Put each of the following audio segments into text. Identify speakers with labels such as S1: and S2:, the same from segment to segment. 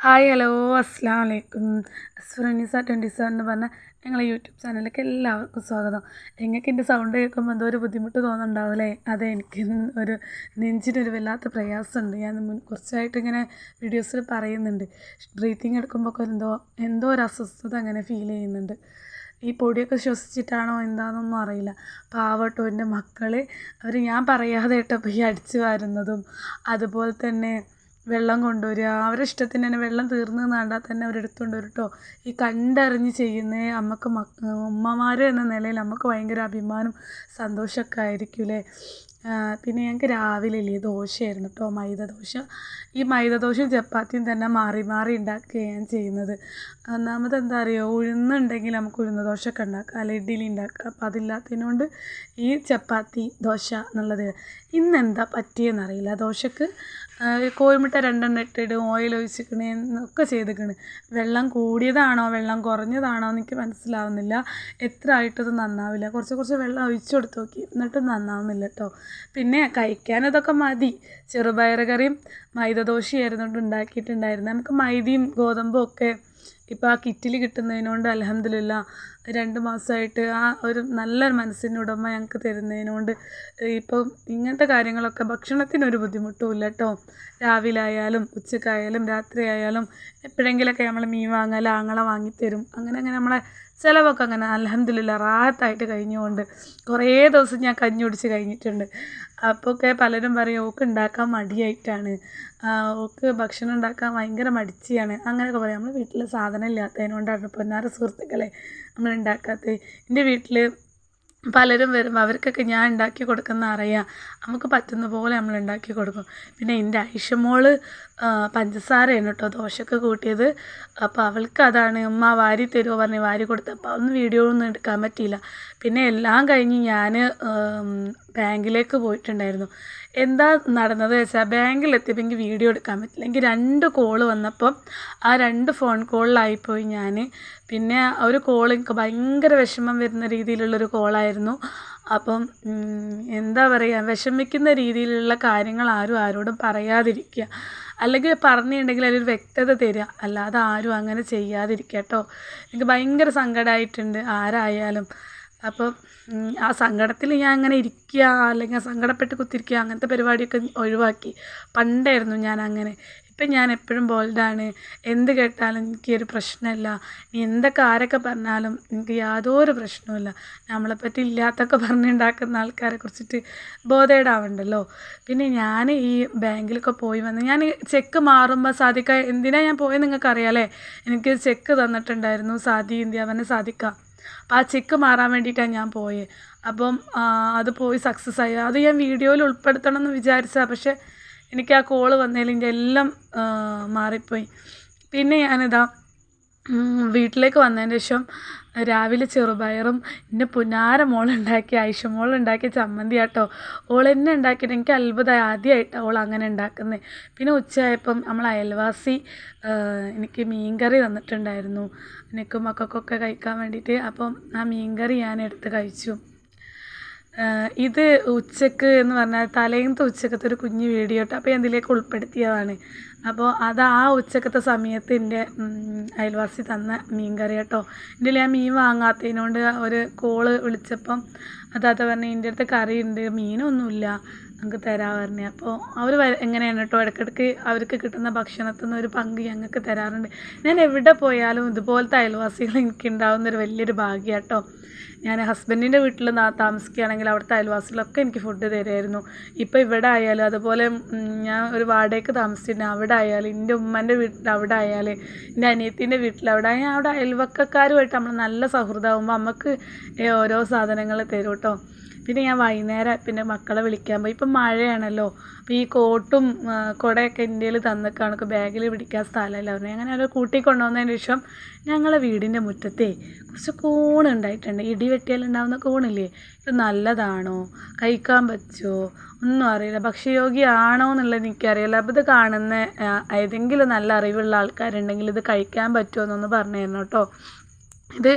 S1: Hi hello അസ്സാം വലൈക്കും അസ്ഫുറനിസ twenty seven എന്ന് പറഞ്ഞ ഞങ്ങളെ യൂട്യൂബ് ചാനലിലേക്ക് എല്ലാവർക്കും സ്വാഗതം. നിങ്ങൾക്ക് എന്റെ സൗണ്ട് കേൾക്കുമ്പോൾ എന്തോ ഒരു ബുദ്ധിമുട്ട് തോന്നുന്നുണ്ടാവില്ലേ അതെ എനിക്ക് ഒരു നെഞ്ചിനൊരു വല്ലാത്ത പ്രയാസമുണ്ട്. ഞാൻ മുൻ കുറച്ചായിട്ട് ഇങ്ങനെ വീഡിയോസിൽ പറയുന്നുണ്ട്. ബ്രീത്തിങ് എടുക്കുമ്പോൾ എന്തോ എന്തോ ഒരു അസ്വസ്ഥത അങ്ങനെ ഫീൽ ചെയ്യുന്നുണ്ട്. ഈ പൊടിയൊക്കെ ശ്വസിച്ചിട്ടാണോ എന്താണെന്നൊന്നും അറിയില്ല. പാവട്ടോ എന്റെ മക്കൾ അവർ ഞാൻ പറയാതെ ഇട്ടപ്പോൾ ഈ അടിച്ചു വരുന്നതും അതുപോലെ തന്നെ വെള്ളം കൊണ്ടുവരിക. അവരുടെ ഇഷ്ടത്തിന് തന്നെ വെള്ളം തീർന്നു എന്ന് കണ്ടാൽ തന്നെ അവരെടുത്ത് കൊണ്ടുവരും കേട്ടോ ഈ കണ്ടറിഞ്ഞ് ചെയ്യുന്ന അമ്മയ്ക്ക് മക്ക ഉമ്മമാർ എന്ന നിലയിൽ നമുക്ക് ഭയങ്കര അഭിമാനം സന്തോഷമൊക്കെ ആയിരിക്കൂലേ പിന്നെ ഞങ്ങൾക്ക് രാവിലെ ഇല്ലേ? ദോശയായിരുന്നു കേട്ടോ മൈദ ദോശ ഈ മൈദ ദോശയും ചപ്പാത്തിയും തന്നെ മാറി മാറി ഉണ്ടാക്കുകയാണ് ചെയ്യുന്നത്. ഒന്നാമത് എന്താ അറിയുമോ ഉഴുന്നുണ്ടെങ്കിൽ നമുക്ക് ഉഴുന്ന ദോശയൊക്കെ ഉണ്ടാക്കാം. അല്ലെങ്കിൽ ഇഡ്ഡലി ഉണ്ടാക്കാം. അപ്പം അതില്ലാത്തതിനോണ്ട് ഈ ചപ്പാത്തി ദോശ എന്നുള്ളത്. ഇന്നെന്താ പറ്റിയെന്നറിയില്ല. ദോശക്ക് കോഴിമുട്ട രണ്ടെണ്ണം ഇട്ടിട്ട് ഓയിൽ ഒഴിച്ചിക്കണ് എന്നൊക്കെ ചെയ്തിക്കണ്. വെള്ളം കൂടിയതാണോ വെള്ളം കുറഞ്ഞതാണോ എനിക്ക് മനസ്സിലാവുന്നില്ല. എത്ര ആയിട്ടത് നന്നാവില്ല. കുറച്ച് കുറച്ച് വെള്ളം ഒഴിച്ചു കൊടുത്ത് നോക്കി. എന്നിട്ടും നന്നാവുന്നില്ല കേട്ടോ പിന്നെ കഴിക്കാൻ ഇതൊക്കെ മതി. ചെറുപയർ കറിയും മൈദ ദോശയായിരുന്നു ഉണ്ടാക്കിയിട്ടുണ്ടായിരുന്നത് നമുക്ക് മൈദയും ഗോതമ്പും ഒക്കെ ഇപ്പോൾ ആ കിറ്റിൽ കിട്ടുന്നതിനോണ്ട് അലഹമ്മദില്ല രണ്ട് മാസമായിട്ട് ആ ഒരു നല്ലൊരു മനസ്സിന്റെ ഉടമ ഞങ്ങൾക്ക് തരുന്നതിനോണ്ട് ഇപ്പം ഇങ്ങനത്തെ കാര്യങ്ങളൊക്കെ ഭക്ഷണത്തിനൊരു ബുദ്ധിമുട്ടും ഇല്ല കേട്ടോ രാവിലെ ആയാലും ഉച്ചക്കായാലും രാത്രി ആയാലും എപ്പോഴെങ്കിലൊക്കെ നമ്മൾ മീൻ വാങ്ങാൽ ആങ്ങളെ വാങ്ങിത്തരും. അങ്ങനെ അങ്ങനെ നമ്മളെ ചിലവൊക്കെ അങ്ങനെ അലഹമ്മദില്ല റാഹത്തായിട്ട് കഴിഞ്ഞുകൊണ്ട് കുറേ ദിവസം ഞാൻ കഞ്ഞി കുടിച്ച് കഴിഞ്ഞിട്ടുണ്ട്. അപ്പോഴൊക്കെ പലരും പറയും ഓക്ക് ഉണ്ടാക്കാൻ മടിയായിട്ടാണ് ഓക്ക് ഭക്ഷണം ഉണ്ടാക്കാൻ ഭയങ്കര മടിച്ചിയാണ്. അങ്ങനെയൊക്കെ പറയും. നമ്മൾ വീട്ടിൽ സാധനം ഇല്ലാത്തതിനോണ്ടാണ് പൊന്നാറ സുഹൃത്തുക്കളെ നമ്മൾ ഉണ്ടാക്കാത്തത് എന്റെ വീട്ടിൽ പലരും വരും. അവർക്കൊക്കെ ഞാൻ ഉണ്ടാക്കി കൊടുക്കുന്ന അറിയാം. നമുക്ക് പറ്റുന്ന പോലെ നമ്മൾ ഉണ്ടാക്കി കൊടുക്കും. പിന്നെ എന്റെ ഐഷമോൾ പഞ്ചസാരയാണ് കേട്ടോ ദോശക്ക് കൂട്ടിയത്. അപ്പോൾ അവൾക്ക് അതാണ് ഉമ്മ വാരി തരുമോ പറഞ്ഞ് വാരി കൊടുത്തപ്പോൾ അതൊന്നും വീഡിയോ ഒന്നും എടുക്കാൻ പറ്റിയില്ല. പിന്നെ എല്ലാം കഴിഞ്ഞ് ഞാൻ ബാങ്കിലേക്ക് പോയിട്ടുണ്ടായിരുന്നു. എന്താ നടന്നത് വെച്ചാൽ ബാങ്കിലെത്തിയപ്പോൾ എനിക്ക് വീഡിയോ എടുക്കാൻ പറ്റില്ല. എനിക്ക് രണ്ട് കോൾ വന്നപ്പം ആ രണ്ട് ഫോൺ കോളിലായിപ്പോയി ഞാൻ പിന്നെ ഒരു കോൾ എനിക്ക് ഭയങ്കര വിഷമം വരുന്ന രീതിയിലുള്ളൊരു കോളായിരുന്നു. അപ്പം എന്താ പറയുക വിഷമിക്കുന്ന രീതിയിലുള്ള കാര്യങ്ങൾ ആരും ആരോടും പറയാതിരിക്കുക. അല്ലെങ്കിൽ പറഞ്ഞിട്ടുണ്ടെങ്കിൽ അതിലൊരു വ്യക്തത തരിക. അല്ലാതെ ആരും അങ്ങനെ ചെയ്യാതിരിക്കുക കേട്ടോ. എനിക്ക് ഭയങ്കര സങ്കടമായിട്ടുണ്ട് ആരായാലും. അപ്പം ആ സങ്കടത്തിൽ ഞാൻ അങ്ങനെ ഇരിക്കുക അല്ലെങ്കിൽ സങ്കടപ്പെട്ട് കുത്തിരിക്കുക അങ്ങനത്തെ പരിപാടിയൊക്കെ ഒഴിവാക്കി. പണ്ടായിരുന്നു ഞാൻ അങ്ങനെ. ഇപ്പം ഞാൻ എപ്പോഴും ബോൾഡാണ്. എന്ത് കേട്ടാലും എനിക്കൊരു പ്രശ്നമില്ല. നീ എന്തൊക്കെ ആരൊക്കെ പറഞ്ഞാലും എനിക്ക് യാതൊരു പ്രശ്നവുമില്ല. നമ്മളെപ്പറ്റി ഇല്ലാത്തൊക്കെ പറഞ്ഞുണ്ടാക്കുന്ന ആൾക്കാരെ കുറിച്ചിട്ട് ബോധേടാവുണ്ടല്ലോ. പിന്നെ ഞാൻ ഈ ബാങ്കിലൊക്കെ പോയി വന്ന് ഞാൻ ചെക്ക് മാറുമ്പോൾ സാധിക്ക എന്തിനാണ് ഞാൻ പോയത് അറിയാമല്ലേ എനിക്ക് ചെക്ക് തന്നിട്ടുണ്ടായിരുന്നു സാധി ഇന്ത്യ പറഞ്ഞ സാധിക്കാം അപ്പം ആ ചെക്ക് മാറാൻ വേണ്ടിയിട്ടാണ് ഞാൻ പോയത് അപ്പം അത് പോയി സക്സസ് ആയി. അത് ഞാൻ വീഡിയോയിൽ ഉൾപ്പെടുത്തണം എന്ന് വിചാരിച്ചാൽ പക്ഷേ എനിക്ക് ആ കോൾ വന്നതിൽ എന്റെ എല്ലാം മാറിപ്പോയി. പിന്നെ ഞാനിതാ വീട്ടിലേക്ക് വന്നതിന് ശേഷം രാവിലെ ചെറുപയറും എന്റെ പുന്നാര മോളുണ്ടാക്കി ഐഷ മോളുണ്ടാക്കിയ ചമ്മന്തി ആട്ടോ. ഓൾ എന്നെ ഉണ്ടാക്കിയിട്ട് എനിക്ക് അത്ഭുതമായി ആദ്യമായിട്ടാണ് ഓൾ അങ്ങനെ ഉണ്ടാക്കുന്നത് പിന്നെ ഉച്ചയായപ്പം നമ്മൾ അയൽവാസി എനിക്ക് മീൻകറി തന്നിട്ടുണ്ടായിരുന്നു. എനിക്കും മക്കൾക്കൊക്കെ കഴിക്കാൻ വേണ്ടിയിട്ട്. അപ്പം ആ മീൻകറി ഞാൻ എടുത്ത് കഴിച്ചു. ഇത് ഉച്ചയ്ക്ക് എന്ന് പറഞ്ഞാൽ തലേന്നത്തെ ഉച്ചക്കത്തെ ഒരു കുഞ്ഞു വീഡിയോ ഇട്ട് അപ്പോൾ എന്തിലേക്ക് ഉൾപ്പെടുത്തിയതാണ്. അപ്പോൾ അത് ആ ഉച്ചക്കത്തെ സമയത്ത് എന്റെ അയൽവാസി തന്ന മീൻ കറി കേട്ടോ എന്റെ ഞാൻ മീൻ വാങ്ങാത്തതിനോണ്ട് ഒരു കോൾ വിളിച്ചപ്പം അതാത്ത പറഞ്ഞ് എന്റെ അടുത്ത് കറി ഉണ്ട് മീനൊന്നുമില്ല. നമുക്ക് തരാറുണ്ട്. അപ്പോൾ അവർ എങ്ങനെയാണ് കേട്ടോ ഇടയ്ക്കിടയ്ക്ക് അവർക്ക് കിട്ടുന്ന ഭക്ഷണത്തിൽ നിന്ന് ഒരു പങ്ക് ഞങ്ങൾക്ക് തരാറുണ്ട്. ഞാൻ എവിടെ പോയാലും ഇതുപോലത്തെ അയൽവാസികൾ എനിക്ക് ഉണ്ടാകുന്ന ഒരു വലിയൊരു ഭാഗ്യം കേട്ടോ ഞാൻ ഹസ്ബൻഡിന്റെ വീട്ടിൽ താമസിക്കുകയാണെങ്കിൽ അവിടുത്തെ അയൽവാസികളൊക്കെ എനിക്ക് ഫുഡ് തരുമായിരുന്നു ഇപ്പോൾ ഇവിടെ ആയാലും അതുപോലെ ഞാൻ ഒരു വാടകയ്ക്ക് താമസിച്ചിട്ടുണ്ട് അവിടെ ആയാലും എന്റെ ഉമ്മന്റെ വീട്ടിൽ അവിടെ ആയാലും എന്റെ അനിയത്തിന്റെ വീട്ടിൽ അവിടെ ഞാൻ അവിടെ അയൽവക്കക്കാരുമായിട്ട് നമ്മൾ നല്ല സൗഹൃദമാകുമ്പോൾ നമുക്ക് ഓരോ സാധനങ്ങൾ തരും കേട്ടോ പിന്നെ ഞാൻ വൈകുന്നേരം പിന്നെ മക്കളെ വിളിക്കാൻ പോയി. ഇപ്പം മഴയാണല്ലോ. അപ്പോൾ ഈ കോട്ടും കുടയൊക്കെ ഇന്ത്യയിൽ തന്നേക്കാണ്. ബാഗിൽ പിടിക്കാൻ സ്ഥലമല്ല. പറഞ്ഞു അങ്ങനെ അവരെ കൂട്ടി കൊണ്ടുവന്നതിന് ശേഷം ഞങ്ങളുടെ വീടിന്റെ മുറ്റത്തെ കുറച്ച് കൂൺ ഉണ്ടായിട്ടുണ്ട്. ഇടി വെട്ടിയാലുണ്ടാവുന്ന കൂണില്ലേ? ഇത് നല്ലതാണോ? കഴിക്കാൻ പറ്റുമോ? ഒന്നും അറിയില്ല. ഭക്ഷ്യയോഗ്യമാണോ എന്നുള്ളത് എനിക്കറിയില്ല. അപ്പോൾ ഇത് കാണുന്ന ഏതെങ്കിലും നല്ല അറിവുള്ള ആൾക്കാരുണ്ടെങ്കിൽ ഇത് കഴിക്കാൻ പറ്റുമോ എന്നൊന്ന് പറഞ്ഞു തരണം കേട്ടോ. ഇത്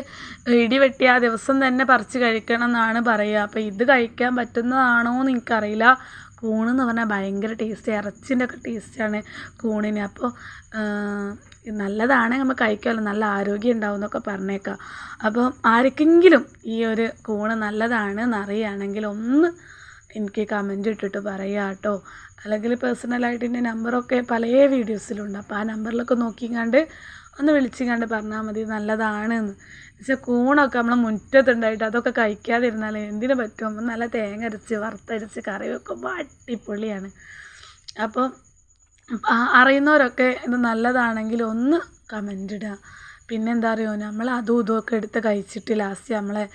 S1: ഇടി വെട്ടി ആ ദിവസം തന്നെ പറിച്ച് കഴിക്കണം എന്നാണ് പറയുക. അപ്പോൾ ഇത് കഴിക്കാൻ പറ്റുന്നതാണോ എന്ന് എനിക്കറിയില്ല. എന്ന് പറഞ്ഞാൽ ഭയങ്കര ടേസ്റ്റ് ഇറച്ചിന്റെ ഒക്കെ ടേസ്റ്റാണ് കൂണിന്. അപ്പോൾ നല്ലതാണ് നമ്മൾ കഴിക്കാമല്ലോ നല്ല ആരോഗ്യം ഉണ്ടാവും എന്നൊക്കെ പറഞ്ഞേക്കാം. അപ്പോൾ ആർക്കെങ്കിലും ഈ ഒരു കൂണ് നല്ലതാണ് അറിയുകയാണെങ്കിൽ ഒന്ന് എനിക്ക് കമന്റ് ഇട്ടിട്ട് പറയുക കേട്ടോ അല്ലെങ്കിൽ പേഴ്സണലായിട്ട് എന്റെ നമ്പറൊക്കെ പല വീഡിയോസിലുണ്ട് അപ്പോൾ ആ നമ്പറിലൊക്കെ നോക്കിങ്ങാണ്ട് ഒന്ന് വിളിച്ചിങ്ങാണ്ട് പറഞ്ഞാൽ മതി നല്ലതാണ് എന്ന് പക്ഷേ കൂണൊക്കെ നമ്മളെ മുറ്റത്തുണ്ടായിട്ട് അതൊക്കെ കഴിക്കാതിരുന്നാൽ എന്തിനു പറ്റും? നല്ല തേങ്ങ അരച്ച് വറുത്തരച്ച് കറി വെക്കുമ്പോൾ അടിപൊളിയാണ്. അപ്പോൾ അറിയുന്നവരൊക്കെ ഇത് നല്ലതാണെങ്കിൽ ഒന്ന് കമന്റ് ഇടുക. പിന്നെന്താ അറിയുമോ നമ്മൾ അതും ഇതും ഒക്കെ എടുത്ത് കഴിച്ചിട്ട് ലാസ്റ്റ് നമ്മളെ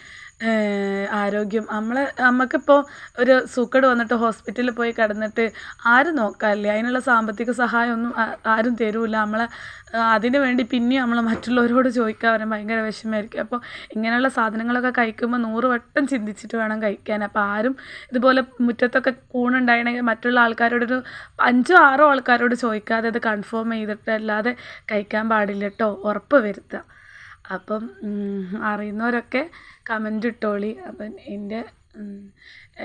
S1: ആരോഗ്യം. നമ്മളെ നമുക്കിപ്പോൾ ഒരു സൂക്കേട് വന്നിട്ട് ഹോസ്പിറ്റലിൽ പോയി കിടന്നിട്ട് ആരും നോക്കാനില്ല? അതിനുള്ള സാമ്പത്തിക സഹായമൊന്നും ആരും തരൂല നമ്മളെ അതിന് വേണ്ടി പിന്നെയും നമ്മൾ മറ്റുള്ളവരോട് ചോദിക്കാൻ വരാൻ ഭയങ്കര വിഷമമായിരിക്കും. അപ്പോൾ ഇങ്ങനെയുള്ള സാധനങ്ങളൊക്കെ കഴിക്കുമ്പോൾ നൂറ് വട്ടം ചിന്തിച്ചിട്ട് വേണം കഴിക്കാൻ. അപ്പോൾ ആരും ഇതുപോലെ മുറ്റത്തൊക്കെ കൂണുണ്ടായിരുന്നെങ്കിൽ മറ്റുള്ള ആൾക്കാരോടൊരു അഞ്ചോ ആറോ ആൾക്കാരോട് ചോദിക്കാതെ അത് കൺഫേം ചെയ്തിട്ട് അല്ലാതെ കഴിക്കാൻ പാടില്ല കേട്ടോ. ഉറപ്പ് വരുത്തുക അപ്പം അറിയുന്നവരൊക്കെ കമന്റ് ഇട്ടോളി. അപ്പം എന്റെ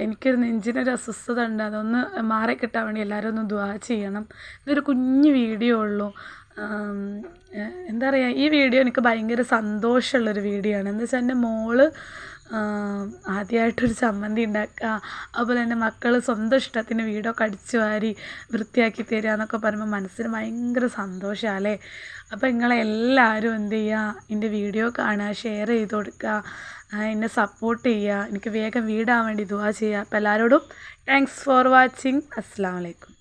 S1: എനിക്കൊരു നെഞ്ചിനൊരു അസ്വസ്ഥത ഉണ്ട് അതൊന്ന് മാറിക്കിട്ടാൻ വേണ്ടി എല്ലാവരും ഒന്ന് ദ്വാ ചെയ്യണം. ഇതൊരു കുഞ്ഞു വീഡിയോ ഉള്ളൂ. എന്താ പറയുക ഈ വീഡിയോ എനിക്ക് ഭയങ്കര സന്തോഷമുള്ളൊരു വീഡിയോ ആണ്. എന്താ വെച്ചാൽ എന്റെ ആം, ആദ്യമായിട്ടൊരു ചമ്മന്തി ഉണ്ടാക്കുക അതുപോലെ തന്നെ മക്കൾ സ്വന്തം ഇഷ്ടത്തിന് വീടൊക്കെ അടിച്ചു വാരി വൃത്തിയാക്കി തരിക എന്നൊക്കെ പറയുമ്പോൾ മനസ്സിന് ഭയങ്കര സന്തോഷമല്ലേ അപ്പോൾ നിങ്ങളെല്ലാവരും എന്ത് ചെയ്യുക എന്റെ വീഡിയോ കാണുക ഷെയർ ചെയ്ത് കൊടുക്കുക എന്നെ സപ്പോർട്ട് ചെയ്യുക. എനിക്ക് വേഗം വീടാൻ വേണ്ടി ദുവാ ചെയ്യുക. അപ്പോൾ എല്ലാവരോടും താങ്ക്സ് ഫോർ വാച്ചിങ് അസ്സാം വലൈക്കും